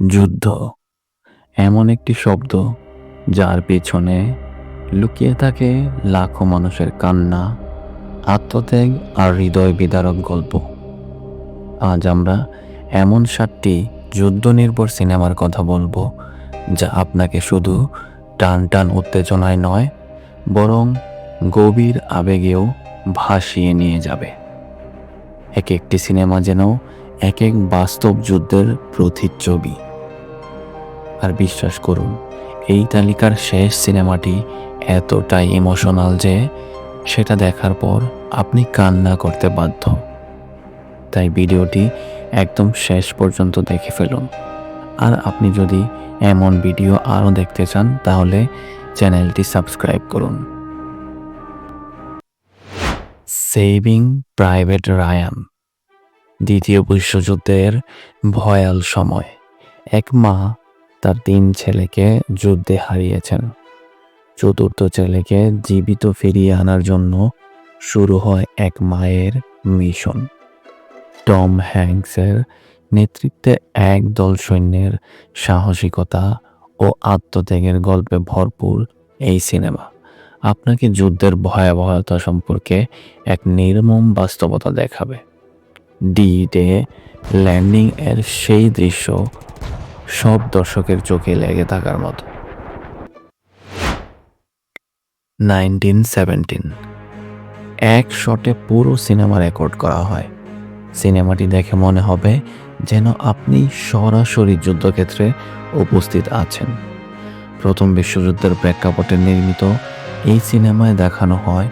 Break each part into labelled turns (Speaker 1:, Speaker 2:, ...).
Speaker 1: যুদ্ধ। এমন একটি শব্দ যার পেছনে লুকিয়ে থাকে লাখো মানুষের কান্না, আত্মত্যাগ আর হৃদয় বিদারক গল্প। আজ আমরা এমন সাতটি যুদ্ধ নির্ভর সিনেমার কথা বলব যা আপনাকে শুধু টান টান উত্তেজনায় নয়, বরং গভীর আবেগেও ভাসিয়ে নিয়ে যাবে। এক একটি সিনেমা যেন এক এক বাস্তব যুদ্ধের প্রতিচ্ছবি। আর বিশ্বাস করুন, এই তালিকার শেষ সিনেমাটি এতটাই ইমোশনাল যে সেটা দেখার পর আপনি কান্না করতে বাধ্য। তাই ভিডিওটি একদম শেষ পর্যন্ত দেখে ফেলুন। আর আপনি যদি এমন ভিডিও আরও দেখতে চান, তাহলে চ্যানেলটি সাবস্ক্রাইব করুন। সেভিং প্রাইভেট রায়ান দ্বিতীয় বিশ্বযুদ্ধের ভয়াল সময়। এক মা তার তিন ছেলেকে যুদ্ধে হারিয়েছেন। চতুর্থ ছেলেকে জীবিত ফিরিয়ে আনার জন্য শুরু হয় এক মায়ের মিশন। টম হ্যাংসের নেতৃত্বে এক দল সৈন্যের সাহসিকতা ও আত্মত্যাগের গল্পে ভরপুর এই সিনেমা। আপনাকে যুদ্ধের ভয়াবহতা সম্পর্কে এক নির্মম বাস্তবতা দেখাবে। ডি ডে ল্যান্ডিং এর সেই দৃশ্য সব দর্শকের চোখে লেগে থাকার মতো। Nineteen seventeen. এক শটে পুরো সিনেমা রেকর্ড করা হয়। সিনেমাটি দেখে মনে হবে যেন আপনি সরাসরি যুদ্ধক্ষেত্রে উপস্থিত আছেন। প্রথম বিশ্বযুদ্ধের প্রেক্ষাপটে নির্মিত এই সিনেমায় দেখানো হয়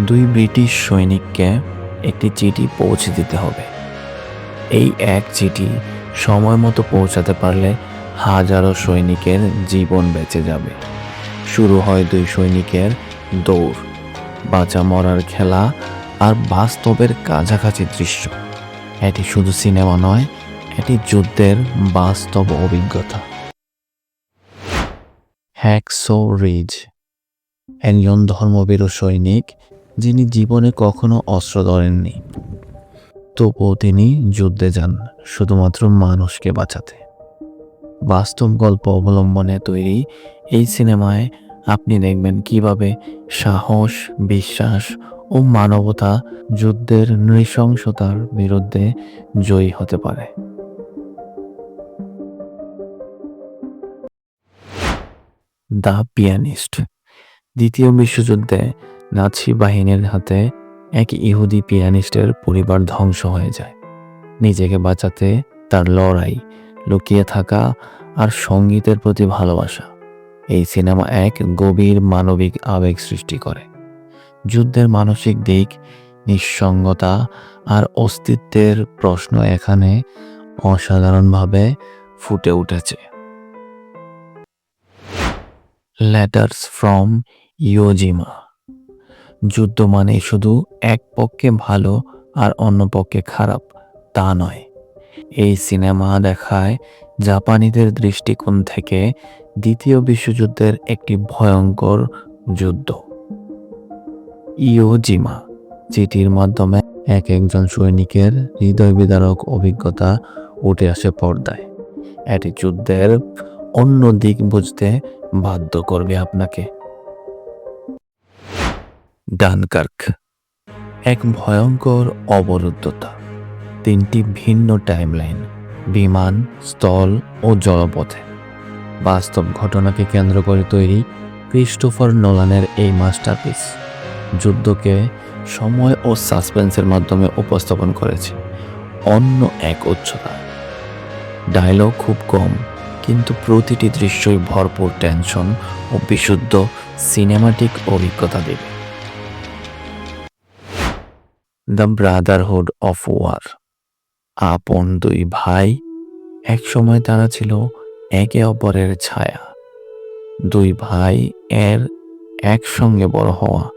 Speaker 1: দুই ব্রিটিশ সৈনিককে একটি চিঠি পৌঁছে দিতে হবে। এই এক চিঠি সময় মতো পৌঁছাতে পারলে হাজারো সৈনিকের জীবন বেঁচে যাবে। শুরু হয় দুই সৈনিকের দৌড়, বাঁচা মরার খেলা আর বাস্তবের কাছাকাছি দৃশ্য। এটি শুধু সিনেমা নয়, এটি যুদ্ধের বাস্তব অভিজ্ঞতা। হ্যাকসো রিজ একজন ধর্মবীর সৈনিক, যিনি জীবনে কখনো অস্ত্র ধরেননি। তবুও তিনি যুদ্ধে যান, শুধুমাত্র মানুষকে বাঁচাতে। বাস্তব গল্প অবলম্বনে তৈরি এই সিনেমায় আপনি দেখবেন কীভাবে সাহস, বিশ্বাস ও মানবতা যুদ্ধের নৃশংসতার বিরুদ্ধে জয়ী হতে পারে। দ্য পিয়ানিস্ট, দ্বিতীয় বিশ্বযুদ্ধে নাৎসি বাহিনীর হাতে এক ইহুদি পিয়ানিস্টের পরিবার ধ্বংস হয়ে যায়। নিজেকে বাঁচাতে তার লড়াই, লুকিয়ে থাকা আর সঙ্গীতের প্রতি ভালোবাসা। এই সিনেমা এক গভীর মানবিক আবেগ সৃষ্টি করে। যুদ্ধের মানসিক দিক, নিঃসঙ্গতা আর অস্তিত্বের প্রশ্ন এখানে অসাধারণভাবে ফুটে উঠেছে। লেটার্স ফ্রম ইয়োজিমা যুদ্ধ মানে শুধু এক পক্ষে ভালো আর অন্য পক্ষে খারাপ, তা নয়। এই সিনেমা দেখায় জাপানিদের দৃষ্টিকোণ থেকে দ্বিতীয় বিশ্বযুদ্ধের একটি ভয়ঙ্কর যুদ্ধ। ইয়োজিমা চিঠির মাধ্যমে এক একজন সৈনিকের হৃদয় বিদারক অভিজ্ঞতা উঠে আসে পর্দায়। এটি যুদ্ধের অন্য দিক বুঝতে বাধ্য করবে আপনাকে। ডানকার্ক। এক ভয়ঙ্কর অবরুদ্ধতা। তিনটি ভিন্ন টাইমলাইন, বিমান, স্থল ও জলপথে। বাস্তব ঘটনাকে কেন্দ্র করে তৈরি ক্রিস্টোফার নোলানের এই মাস্টারপিস। যুদ্ধকে সময় ও সাসপেন্সের মাধ্যমে উপস্থাপন করেছে অন্য এক উচ্চতা। ডায়লগ খুব কম, কিন্তু প্রতিটি দৃশ্যই ভরপুর টেনশন ও বিশুদ্ধ সিনেমাটিক অভিজ্ঞতা দেবে। The brotherhood of war. আপন দুই ভাই একসময় তারা ছিল একে অপরের ছায়া। দুই ভাই এর একসঙ্গে বড় হওয়া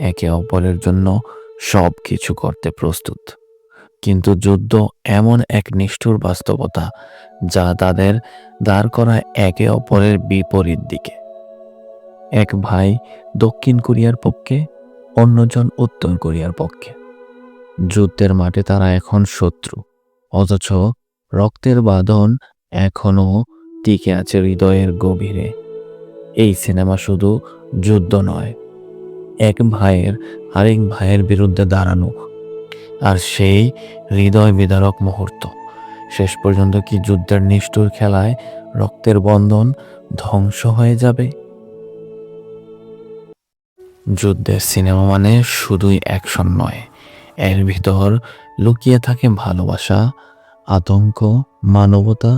Speaker 1: একে অপরের জন্য সব কিছু করতে প্রস্তুত। কিন্তু যুদ্ধ এমন এক নিষ্ঠুর বাস্তবতা যা তাদের দাঁড় করায় একে অপরের বিপরীত দিকে। এক ভাই দক্ষিণ কোরিয়ার পক্ষে, অন্যজন উত্তর কোরিয়ার পক্ষে। যুদ্ধের মাঠে তারা এখন শত্রু। অথচ রক্তের বাঁধন এখনও টিকে আছে হৃদয়ের গভীরে। এই সিনেমা শুধু যুদ্ধ নয়, এক ভাইয়ের আরেক ভাইয়ের বিরুদ্ধে দাঁড়ানো। আর সেই হৃদয় বিদারক মুহূর্ত, শেষ পর্যন্ত কি যুদ্ধের নিষ্ঠুর খেলায় রক্তের বন্ধন ধ্বংস হয়ে যাবে? যুদ্ধের সিনেমা মানে শুধুই অ্যাকশন নয়। এর ভিতর লুকিয়ে থাকে ভালোবাসা, আতঙ্ক, মানবতা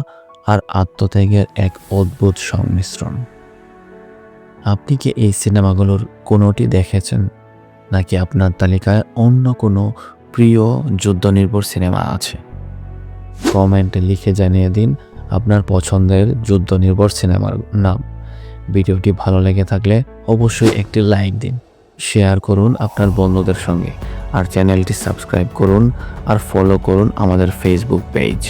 Speaker 1: আর আত্মত্যাগের এক অদ্ভুত সংমিশ্রণ। আপনি কি এই সিনেমাগুলোর কোনোটি দেখেছেন, নাকি আপনার তালিকায় অন্য কোনো প্রিয় যুদ্ধ নির্ভর সিনেমা আছে? কমেন্টে লিখে জানিয়ে দিন আপনার পছন্দের যুদ্ধ নির্ভর সিনেমার নাম। ভিডিওটি ভালো লেগে থাকলে অবশ্যই একটি লাইক দিন, শেয়ার করুন আপনার বন্ধুদের সঙ্গে। আর চ্যানেলটি সাবস্ক্রাইব করুন আর ফলো করুন আমাদের ফেসবুক পেজ